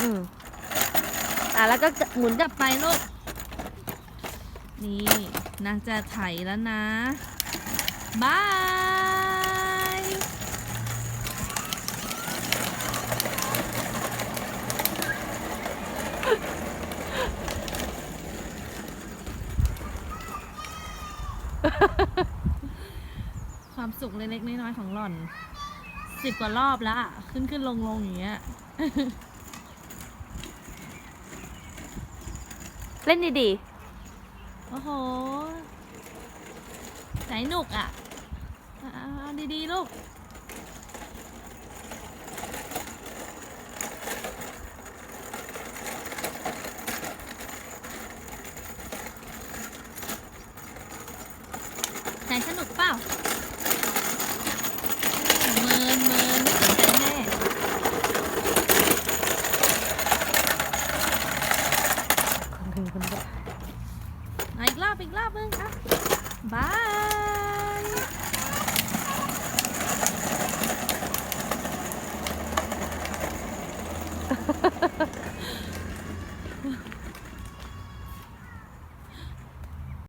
อืมอะแล้วก็หมุนกลับไปลูก นี่นางจะไถแล้วนะ บาย ความสุขเล็กๆน้อยๆของหล่อนสิบกว่ารอบแล้วอะขึ้นขึ้นลงลงอย่างเงี้ย เล่นดีโอ้โห ไหนหนุกอะ เอาดีๆ ลูก ไหนสนุกเปล่าเมินเมินไม่สนใจแม่ ๆมาอีก